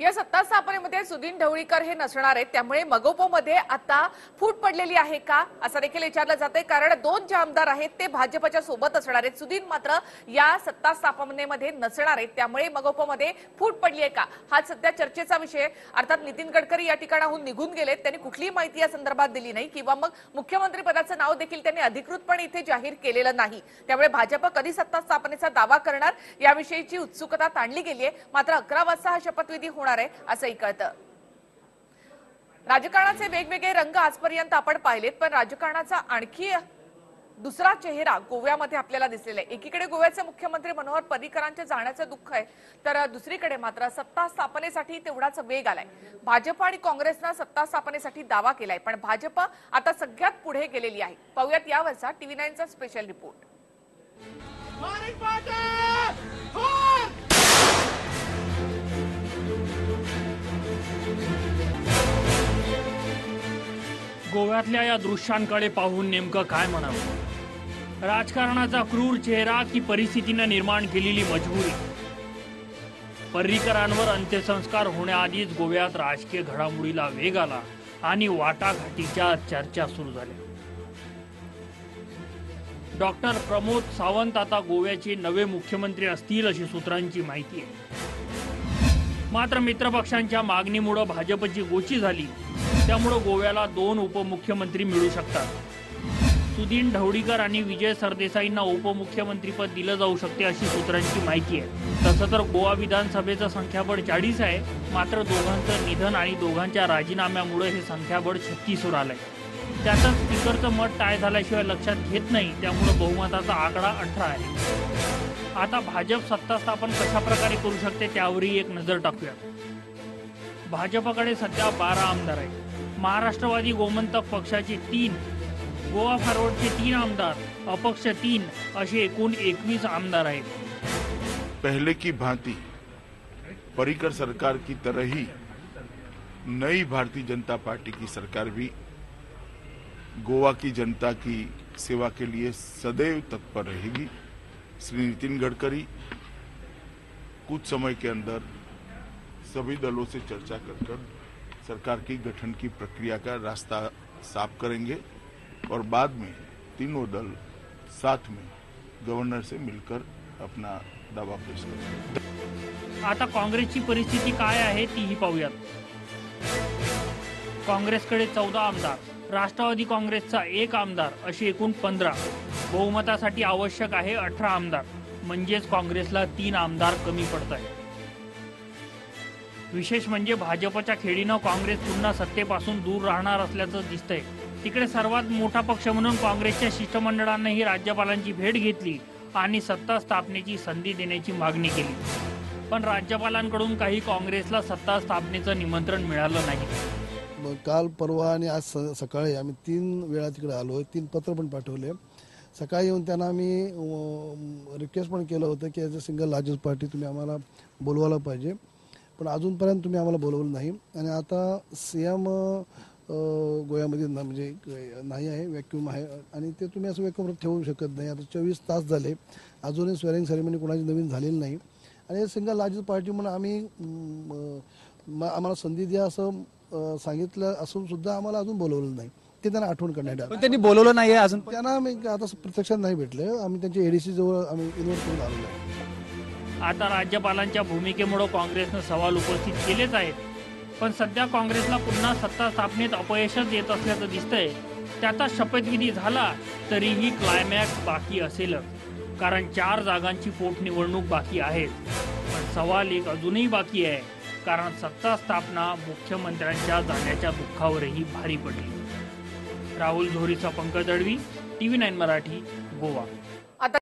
या सत्ता स्थापनेमध्ये सुदीन ढवळीकर हे नसणार आहेत. त्यामुळे मगोपोमध्ये आता फूट पडलेली आहे का? असं देखील विचारलं जातंय. कारण दोन जे आमदार आहेत ते भाजपच्या सोबत असणार आहेत. सुदीन मात्र या सत्ता स्थापनेमध्ये नसणार आहेत. त्यामुळे मगोपोमध्ये फूट पडली आहे का? हा सध्या चर्चेचा विषय अर्थात नितीन गडकरी या ठिकाणाहून निघून गेलेत. त्यांनी कुठलीही माहिती या संदर्भात दिली नाही. किंवा मग मुख्यमंत्री पदाचं नाव देखील त्यांनी अधिकृतपणे इथे जाहीर केलेलं नाही. त्यामुळे भाजप कधी सत्ता स्थापनेचा दावा करणार याविषयीची उत्सुकता ताणली गेली आहे मात्र अकरा वाजता हा शपथविधी होणार आहे असंही कळतं. राजकारणाचे वेगवेगळे रंग आजपर्यंत आपण पाहिलेत पण राजकारणाचा आणखी दुसरा चेहरा गोव्यामध्ये आपल्याला दिसलेला आहे. एकीकडे गोव्याचे मुख्यमंत्री मनोहर पर्रिकरांच्या जाण्याचं दुःख आहे तर दुसरीकडे मात्र सत्ता स्थापनेसाठी तेवढाच वेग आलाय. भाजप आणि काँग्रेसनं सत्ता स्थापनेसाठी दावा केलाय पण भाजप आता सगळ्यात पुढे गेलेली आहे. पाहुयात यावरचा टीव्ही नाईनचा स्पेशल रिपोर्ट. गोव्यातल्या या दृश्यांकडे पाहून नेमकं काय म्हणावं? राजकारणाचा क्रूर चेहरा की परिस्थितीनं निर्माण केलेली मजबुरी? पर्रीकरांवर अंत्यसंस्कार होण्याआधीच गोव्यात राजकीय घडामोडीला वेग आला आणि वाटाघाटीच्या चर्चा सुरू झाल्या. डॉक्टर प्रमोद सावंत आता गोव्याचे नवे मुख्यमंत्री असतील अशी सूत्रांची माहिती आहे. मात्र मित्रपक्षांच्या मागणीमुळे भाजपची गोची झाली. त्यामुळं गोव्याला दोन उपमुख्यमंत्री मिळू शकतात. सुदीन ढवळीकर आणि विजय सरदेसाईंना उपमुख्यमंत्रीपद दिलं जाऊ शकते अशी सूत्रांची माहिती आहे. तसं तर गोवा विधानसभेचं संख्याबळ चाळीस आहे मात्र दोघांचं निधन आणि दोघांच्या राजीनाम्यामुळे हे संख्याबळ छत्तीसवर आलंय. त्यातच स्पीकरचं मत टाय झाल्याशिवाय लक्षात घेत नाही त्यामुळे बहुमताचा आकडा अठरा आहे. आता भाजप सत्ता स्थापन कशा प्रकारे करू शकते त्यावरही एक नजर टाकूया भाजपकडे सध्या बारा आमदार आहेत. महाराष्ट्रवादी गोमंतक पक्षाचे तीन, गोवा फॉरवर्डचे तीन आमदार, अपक्ष तीन असे एकूण एकवीस आमदार आहेत. पहले की भांति परिकर सरकार की तरह ही नई भारतीय जनता पार्टी की सरकार भी गोवा की जनता की सेवा के लिए सदैव तत्पर रहेगी। श्री नितिन गडकरी, कुछ समय के अंदर सभी दलों से चर्चा कर सरकार की गठन की प्रक्रिया का रास्ता साफ करेंगे और बाद में तीनों दल साथ में गवर्नर से मिलकर अपना दावा पेश करेंगे। आता काँग्रेसची परिस्थिती काय आहे तीही पाहूयात. काँग्रेसकडे चौदा आमदार राष्ट्रवादी काँग्रेसचा एक आमदार अशी एकूण पंधरा. बहुमतासाठी आवश्यक आहे अठरा आमदार. म्हणजेच काँग्रेसला तीन आमदार कमी पडत आहेत विशेष म्हणजे भाजपच्या खेळीनं काँग्रेस पुन्हा सत्तेपासून दूर राहणार असल्याचं दिसतंय. तिकडे सर्वात मोठा पक्ष म्हणून काँग्रेसच्या शिष्टमंडळांनीही राज्यपालांची भेट घेतली आणि सत्ता स्थापनेची संधी देण्याची मागणी केली. पण राज्यपालांकडून काही काँग्रेसला सत्ता स्थापनेचं निमंत्रण मिळालं नाही. काल परवा आणि आज स सकाळी आम्ही तीन वेळा तिकडे आलो. आहे तीन पत्र पण पाठवले. सकाळी येऊन त्यांना आम्ही रिक्वेस्ट पण केलं होतं की as a single largest party तुम्ही आम्हाला बोलवायला पाहिजे. पण अजूनपर्यंत तुम्ही आम्हाला बोलवलं नाही. आणि आता सी एम गोव्यामध्ये ना म्हणजे नाही आहे व्हॅक्युम आहे. आणि ते तुम्ही असं व्हॅक्युम ठेवू शकत नाही. आता चोवीस तास झाले. अजूनही स्वेरिंग सेरेमनी कोणाची नवीन झालेली नाही. आणि सिंगल लार्जेस्ट पार्टी म्हणून आम्ही आम्हाला संधी द्या असं सांगितलं असून सुद्धा आम्हाला अजून बोलवलं नाही. ते त्यांना आठवण करण्यात त्यांनी बोलवलं नाहीये अजून त्यांना आम्ही आता प्रत्यक्षात नाही भेटले. आम्ही त्यांच्या एडीसी जवळ आम्ही इन्व्हाइट करून आलेलो आहे. आता राज्यपालांच्या भूमिकेमुळं काँग्रेसनं सवाल उपस्थित केलेच आहेत. पण सध्या काँग्रेसला पुन्हा सत्ता स्थापनेत अपयशच येत असल्याचं दिसतंय. त्याचा शपथविधी झाला तरीही क्लायमॅक्स बाकी असेलच. कारण चार जागांची पोटनिवडणूक बाकी आहेत. पण सवाल एक अजूनही बाकी आहे. कारण सत्ता स्थापना मुख्यमंत्र्यांच्या जाण्याच्या दुःखावरही भारी पडली. राहुल झोरीचा पंकज अडवी टीव्ही नाईन मराठी गोवा.